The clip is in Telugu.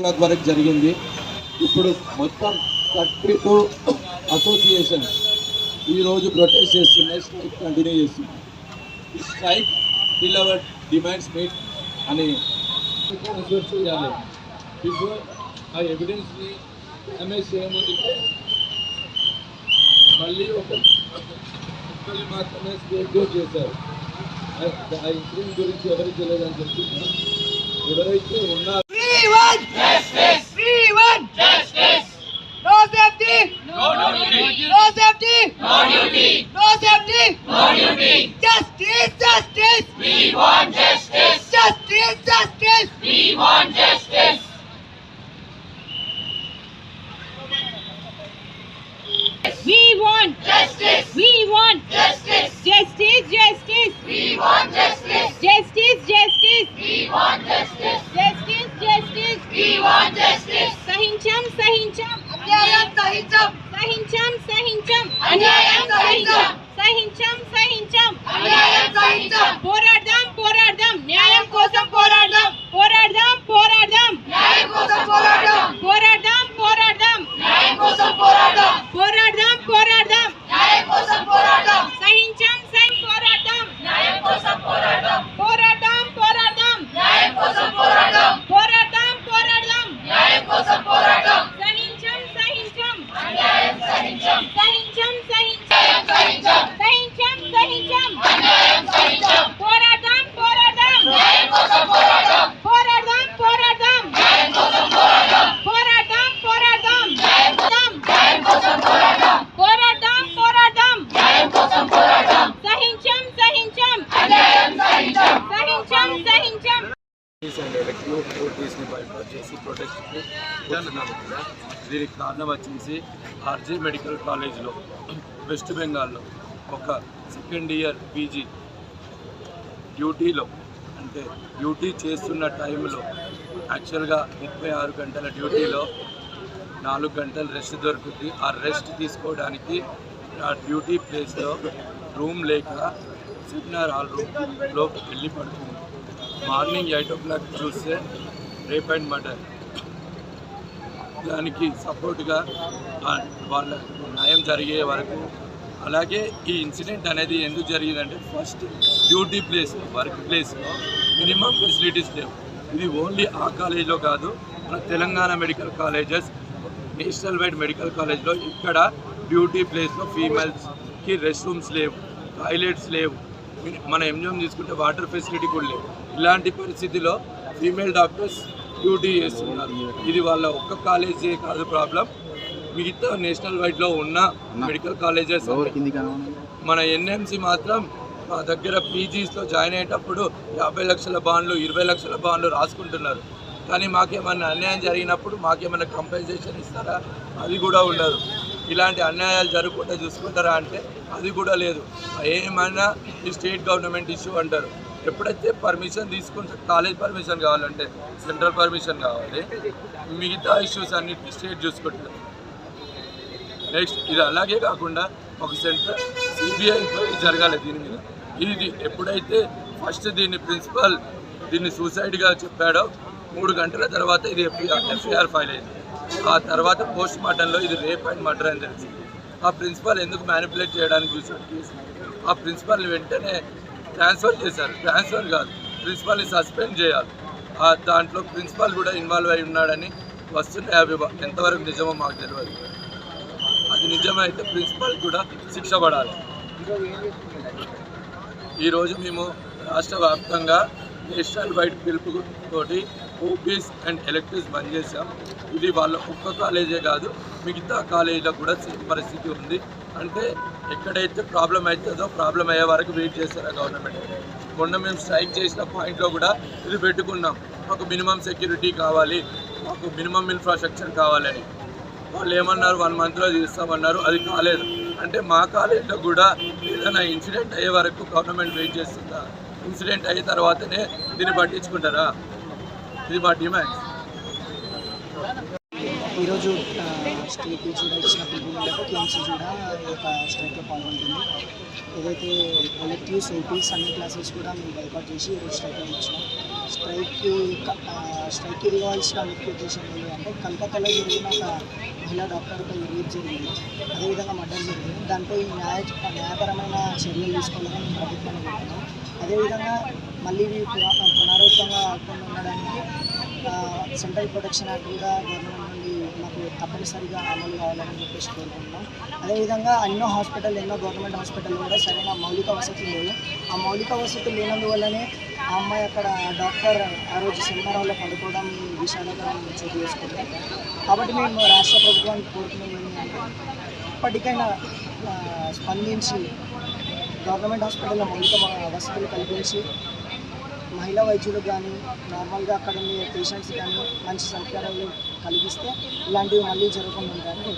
క్లాక్ వరకు జరిగింది. ఇప్పుడు మొత్తం థర్టీ టూ అసోసియేషన్ ఈరోజు ప్రొటెస్ట్ చేస్తున్నాయి స్ట్రైక్ కంటిన్యూ చేస్తున్నాయి ఈ strike till our demands meet అని ఇన్సూర్ చేయాలి. బిఫోర్ ఆ ఎవిడెన్స్ని ఎంఎస్ చేయముందుకే మళ్ళీ ఒక ఒక్కరి మాత్రమే స్టేట్ చేశారు. ఆ- ఇన్సిడెంట్ గురించి ఎవరికి తెలియదని చెప్తున్నా. ఎవరైతే ఉన్నారు No safety. No duty. No safety. No duty. Justice, justice. We want justice. Justice, justice. We want justice. We want justice. We want justice. Justice, justice. We want justice. Justice, justice. We want justice. Justice, justice. We want justice. Sahincham, sahincham. Abhyayam, sahincham. అన్యాయం సహించం. సహించం సహించం అన్యాయం సహించం. పోరాడదాం పోరాడదాం న్యాయం కోసం పోరాడదాం పోరాడదాం పోరాడదాం న్యాయం కోసం పోరాడదాం. పోరాడదాం పోరాడదాం న్యాయం కోసం పోరాడదాం. పోరాడదాం పోరాడదాం న్యాయం కోసం పోరాడదాం. సహించం సహి పోరాడదాం న్యాయం కోసం పోరాడదాం. పోరాడదాం పోరాడదాం న్యాయం కోసం పోరాడదాం. పోరాడదాం పోరాడదాం న్యాయం కోసం పోరాడదాం. సహించం సహించం అన్యాయం సహించం. సహించం సహించం న్యాయం సహించం. సహించం సహించం అన్యాయం సహించం. పోరాడదాం పోరాడదాం న్యాయం కోసం పోరాడదాం. పోరాడదాం పోరాడదాం న్యాయం కోసం పోరాడదాం. పోరాడదాం పోరాడదాం న్యాయం కోసం పోరాడదాం. పోరాడదాం పోరాడదాం న్యాయం కోసం పోరాడదాం. సహించం సహించం అన్యాయం సహించం. సహించం సహించం అండ్ ఎలక్ట్రిక్ నోటీస్ని ప్రొటెస్ట్కి దీనికి కారణం వచ్చేసి ఆర్జే మెడికల్ కాలేజ్లో వెస్ట్ బెంగాల్లో ఒక సెకండ్ ఇయర్ పీజీ డ్యూటీలో అంటే డ్యూటీ చేస్తున్న టైంలో యాక్చువల్గా ముప్పై ఆరు గంటల డ్యూటీలో నాలుగు గంటలు రెస్ట్ దొరుకుతుంది. ఆ రెస్ట్ తీసుకోవడానికి ఆ డ్యూటీ ప్లేస్లో రూమ్ లేక సెమినార్ హాల్ రూమ్లో వెళ్ళి పడుతుంది మార్నింగ్ ఎయిట్ ఓ క్లాక్ చూస్తే రేప్ అండ్ మర్డర్. దానికి సపోర్ట్గా వాళ్ళ న్యాయం జరిగే వరకు. అలాగే ఈ ఇన్సిడెంట్ అనేది ఎందుకు జరిగిందంటే ఫస్ట్ డ్యూటీ ప్లేస్ వర్క్ ప్లేస్లో మినిమం ఫెసిలిటీస్ లేవు. ఇది ఓన్లీ ఆ కాలేజ్లో కాదు మన Telangana medical colleges national wide medical కాలేజ్లో ఇక్కడ డ్యూటీ ప్లేస్లో ఫీమేల్స్కి రెస్ట్ రూమ్స్ లేవు టాయిలెట్స్ లేవు. మన ఎంజిఎం తీసుకుంటే వాటర్ ఫెసిలిటీ కూడా లేవు. ఇలాంటి పరిస్థితిలో ఫీమేల్ డాక్టర్స్ డ్యూటీ చేస్తున్నారు. ఇది వాళ్ళ ఒక్క కాలేజే కాదు ప్రాబ్లం. మిగతా నేషనల్ వైడ్లో ఉన్న మెడికల్ కాలేజెస్ మన ఎన్ఎంసి మాత్రం మా దగ్గర పీజీస్లో జాయిన్ అయ్యేటప్పుడు యాభై లక్షల బాండ్లు ఇరవై లక్షల బాండ్లు రాసుకుంటున్నారు. కానీ మాకేమన్నా అన్యాయం జరిగినప్పుడు మాకేమన్నా కంపెన్సేషన్ ఇస్తారా? అది కూడా ఉండదు. ఇలాంటి అన్యాయాలు జరగకుండా చూసుకుంటారా అంటే అది కూడా లేదు. ఏమైనా ఈ స్టేట్ గవర్నమెంట్ ఇష్యూ అంటారు. ఎప్పుడైతే పర్మిషన్ తీసుకుంటే కాలేజ్ పర్మిషన్ కావాలంటే సెంట్రల్ పర్మిషన్ కావాలి. మిగతా ఇష్యూస్ అన్నిటి స్టేట్ చూసుకుంటారు నెక్స్ట్ ఇది అలాగే కాకుండా ఒక సెంటర్ సిబిఐ ఎంక్వైరీ జరగాలి దీని మీద. ఇది ఎప్పుడైతే ఫస్ట్ దీన్ని ప్రిన్సిపల్ దీన్ని సూసైడ్గా చెప్పాడో మూడు గంటల తర్వాత ఇది ఎఫ్ఐఆర్ ఫైల్ అయింది. ఆ తర్వాత పోస్ట్ మార్టంలో ఇది రేప్ అండ్ మర్డర్ అని తెలిసింది. ఆ ప్రిన్సిపల్ ఎందుకు మ్యానిపులేట్ చేయడానికి చూసాడు ఆ ప్రిన్సిపల్ని వెంటనే ట్రాన్స్ఫర్ చేశారు. ట్రాన్స్ఫర్ కాదు. ప్రిన్సిపల్ని సస్పెండ్ చేయాలి. ఆ దాంట్లో ప్రిన్సిపాల్ కూడా ఇన్వాల్వ్ అయి ఉన్నాడని వస్తున్నాయి అవి ఎంతవరకు నిజమో మాకు తెలియదు అది నిజమైతే ప్రిన్సిపాల్ కూడా శిక్ష పడాలి. ఈరోజు మేము రాష్ట్ర వ్యాప్తంగా నేషనల్ వైడ్ పిలుపు తోటి ఓపీస్ అండ్ ఎలక్ట్రిక్స్ బంద్ చేశాం. ఇది వాళ్ళ ఒక్క కాలేజే కాదు మిగతా కాలేజీలో కూడా సేమ్ పరిస్థితి ఉంది. అంటే ఎక్కడైతే ప్రాబ్లం అవుతుందో ప్రాబ్లం అయ్యే వరకు వెయిట్ చేస్తారా గవర్నమెంట్? మొన్న మేము స్ట్రైక్ చేసిన పాయింట్లో కూడా ఇది పెట్టుకున్నాం. మాకు మినిమం సెక్యూరిటీ కావాలి మాకు మినిమం ఇన్ఫ్రాస్ట్రక్చర్ కావాలని వాళ్ళు ఏమన్నారు? వన్ మంత్లో తీస్తామన్నారు. అది కాలేదు. అంటే మా కాలేజీలో కూడా ఏదైనా ఇన్సిడెంట్ అయ్యే వరకు గవర్నమెంట్ వెయిట్ చేస్తుందా? ఇన్సిడెంట్ అయిన తర్వాతనే దీన్ని పట్టించుకుంటారా? ఇది మా డిమాండ్. ఈరోజు ఆ, స్టేట్ నుంచి కూడా ఇచ్చిన పిలుపు కూడా ఈ యొక్క స్ట్రైక్లో పాల్గొంటుంది. ఏదైతే ఎలక్టివ్స్ ఓపీస్ అన్ని క్లాసెస్ కూడా మేము బైకాట్ చేసి ఈరోజు స్ట్రైక్లో వచ్చినాం స్ట్రైక్ స్ట్రైక్ ఇవ్వాల్సిన ముఖ్య ఉద్దేశం ఏంటి అంటే కలకత్తాలో జరిగిన ఒక మహిళా డాక్టర్పై రేప్ జరిగింది. అదేవిధంగా మర్డర్ జరిగింది. దానిపై న్యాయ న్యాయపరమైన చర్యలు తీసుకోవాలని మేము ప్రభుత్వాన్ని కోరుతున్నాం. అదేవిధంగా మళ్ళీ పునరావృతంగా ఆకుండా ఉండడానికి సెంట్రల్ ప్రొటెక్షన్ యాక్ట్ కూడా గవర్నమెంట్ తప్పనిసరిగా అమలు కావాలని చెప్పేసి కోరుకుంటున్నాం. అదేవిధంగా ఎన్నో హాస్పిటల్ ఎన్నో గవర్నమెంట్ హాస్పిటల్ కూడా సరైన మౌలిక వసతులు లేవు ఆ మౌలిక వసతులు లేనందువల్లనే ఆ అమ్మాయి అక్కడ డాక్టర్ ఆ రోజు సెమినార్ వల్ల పడుకోవడం విషాదకరం చోటు చేసుకుంటాం కాబట్టి మేము రాష్ట్ర ప్రభుత్వానికి కోరుకునేది ఏంటంటే ఇప్పటికైనా స్పందించి గవర్నమెంట్ హాస్పిటల్లో మౌలిక వసతులు కల్పించి మహిళా వైద్యులకు కానీ నార్మల్గా అక్కడ ఉండే పేషెంట్స్ కానీ మంచి సౌకర్యాలు కలిగిస్తే ఇలాంటివి మళ్ళీ జరగకుండా ఉంటాయని